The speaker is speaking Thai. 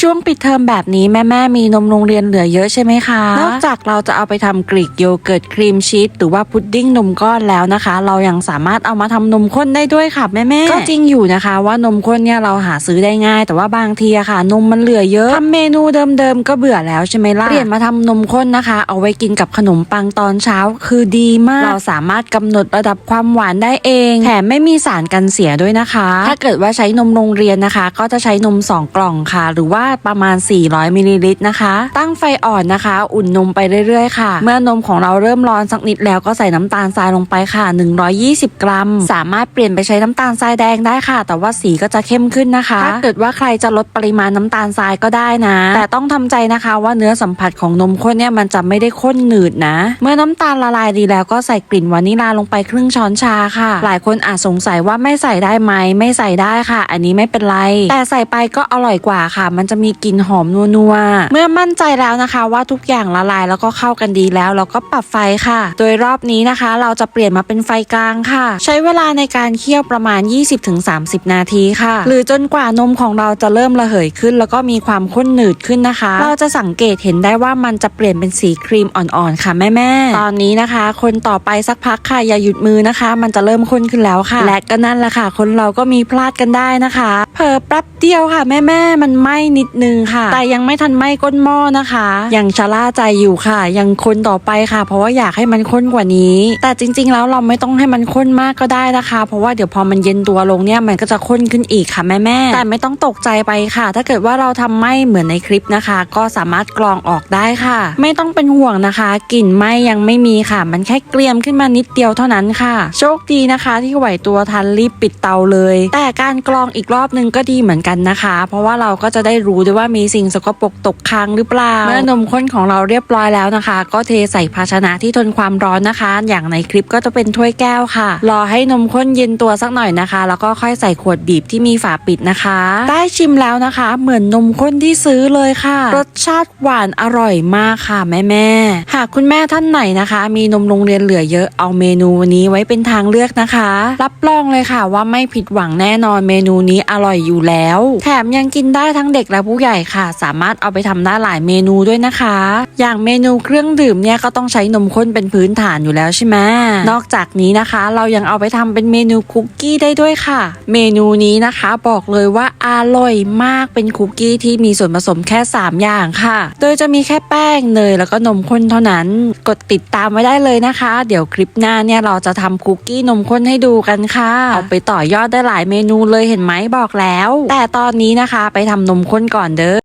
ช่วงปิดเทอมแบบนี้แม่แม่ๆมีนมโรงเรียนเหลือเยอะใช่ไหมคะ นอกจากเราจะเอาไปทำกรีกโยเกิร์ตครีมชีสหรือว่าพุดดิ้งนมก้อนแล้วนะคะ เรายังสามารถเอามาทำนมข้นได้ด้วยค่ะแม่แม่ๆก็จริงอยู่นะคะว่านมข้นเนี่ยเราหาซื้อได้ง่าย แต่ว่าบางทีอะค่ะ นมมันเหลือเยอะทำเมนูเดิมๆก็เบื่อแล้วใช่ไหมล่ะเปลี่ยนมาทำนมข้นนะคะ เอาไว้กินกับขนมปังตอนเช้าคือดีมาก เราสามารถกำหนดระดับความหวานได้เองแถมไม่มีสารกันเสียด้วยนะคะ ถ้าเกิดว่าใช้นมโรงเรียนนะคะ ก็จะใช้นม 2 กล่องค่ะ หรือว่าประมาณ 400มิลลิลิตรนะคะ ตั้งไฟอ่อนนะคะ อุ่นนมไปเรื่อยๆค่ะ เมื่อนมของเราเริ่มร้อนสักนิดแล้วก็ใส่น้ำตาลทรายลงไปค่ะ 120 กรัม สามารถเปลี่ยนไปใช้น้ำตาลทรายแดงได้ค่ะ แต่ว่าสีก็จะเข้มขึ้นนะคะ ถ้าเกิดว่าใครจะลดปริมาณน้ำตาลทรายก็ได้นะ แต่ต้องทำใจนะคะว่าเนื้อสัมผัสของนมข้นเนี่ยมันจะไม่ได้ข้นหนืดนะ เมื่อน้ำตาลละลายดีแล้วก็ใส่กลิ่นวานิลาลงไปครึ่งช้อนชาค่ะ หลายคนอาจสงสัยว่าไม่ใส่ได้ไหมไม่ใส่ได้ค่ะ อันนี้ไม่เป็นไร แต่ใส่ไปก็อร่อยกว่าค่ะ มันจะมีกลิ่นหอมนัวๆ เมื่อมั่นใจแล้วนะคะว่าทุกอย่างละลายแล้วก็เข้ากันดีแล้วเราก็ปรับไฟค่ะ โดยรอบนี้นะคะ เราจะเปลี่ยนมาเป็นไฟกลางค่ะ ใช้เวลาในการเคี่ยวประมาณ 20-30 นาทีค่ะ หรือจนกว่านมของเราจะเริ่มระเหยขึ้น แล้วก็มีความข้นหนืดขึ้นนะคะ เราจะสังเกตเห็นได้ว่ามันจะเปลี่ยนเป็นสีครีมอ่อนๆค่ะแม่ๆตอนนี้นะคะ คนต่อไปสักพักค่ะอย่าหยุดมือนะคะ มันจะเริ่มข้นขึ้นแล้วค่ะ และก็นั่นแหละค่ะ คนเราก็มีพลาดกันได้นะคะ เผลอแป๊บเดียวค่ะแม่ๆมันไหม้นิดนึงค่ะ แต่ยังไม่ทันไหม้ก้นหม้อนะคะ ยังชะล่าใจอยู่ค่ะ ยังคนต่อไปค่ะ เพราะว่าอยากให้มันข้นกว่านี้ แต่จริง ๆ แล้วเราไม่ต้องให้มันข้นมากก็ได้นะคะ เพราะว่าเดี๋ยวพอมันเย็นตัวลงเนี่ยมันก็จะข้นขึ้นอีกค่ะแม่ๆแต่ไม่ต้องตกใจไปค่ะ ถ้าเกิดว่าเราทำไหม้เหมือนในคลิปนะคะ ก็สามารถกรองออกได้ค่ะ ไม่ต้องเป็นห่วงนะคะกลิ่นไหม้ยังไม่มีค่ะ มันแค่เกรียมขึ้นมานิดเดียวเท่านั้นค่ะ โชคดีนะคะ ที่ไหวตัวทันรีบปิดเตาเลย แต่การกรองอีกรอบนึงก็ดีเหมือนกันนะคะ เพราะว่าเราก็จะได้รู้รู้ด้วยว่ามีสิ่งสกปรกตกค้างหรือเปล่า เมื่อนมข้นของเราเรียบร้อยแล้วนะคะ ก็เทใส่ภาชนะที่ทนความร้อนนะคะ อย่างในคลิปก็จะเป็นถ้วยแก้วค่ะ รอให้นมข้นเย็นตัวสักหน่อยนะคะ แล้วก็ค่อยใส่ขวดบีบที่มีฝาปิดนะคะ ได้ชิมแล้วนะคะ เหมือนนมข้นที่ซื้อเลยค่ะ รสชาติหวานอร่อยมากค่ะแม่แม่หากคุณแม่ท่านไหนนะคะ มีนมโรงเรียนเหลือเยอะเอาเมนูนี้ไว้เป็นทางเลือกนะคะ รับรองเลยค่ะว่าไม่ผิดหวังแน่นอนเมนูนี้อร่อยอยู่แล้ว แถมยังกินได้ทั้งเด็กและผู้ใหญ่ค่ะ สามารถเอาไปทำได้หลายเมนูด้วยนะคะ อย่างเมนูเครื่องดื่มเนี่ยก็ต้องใช้นมข้นเป็นพื้นฐานอยู่แล้วใช่ไหมนอกจากนี้นะคะ เรายังเอาไปทำเป็นเมนูคุกกี้ได้ด้วยค่ะ เมนูนี้นะคะบอกเลยว่าอร่อยมากเป็นคุกกี้ที่มีส่วนผสมแค่ 3 อย่างค่ะ โดยจะมีแค่แป้งเนยแล้วก็นมข้นเท่านั้น กดติดตามไว้ได้เลยนะคะ เดี๋ยวคลิปหน้าเนี่ยเราจะทำคุกกี้นมข้นให้ดูกันค่ะ เอาไปต่อยอดได้หลายเมนูเลยเห็นไหมบอกแล้ว แต่ตอนนี้นะคะไปทำนมข้นนก่อนเด้อ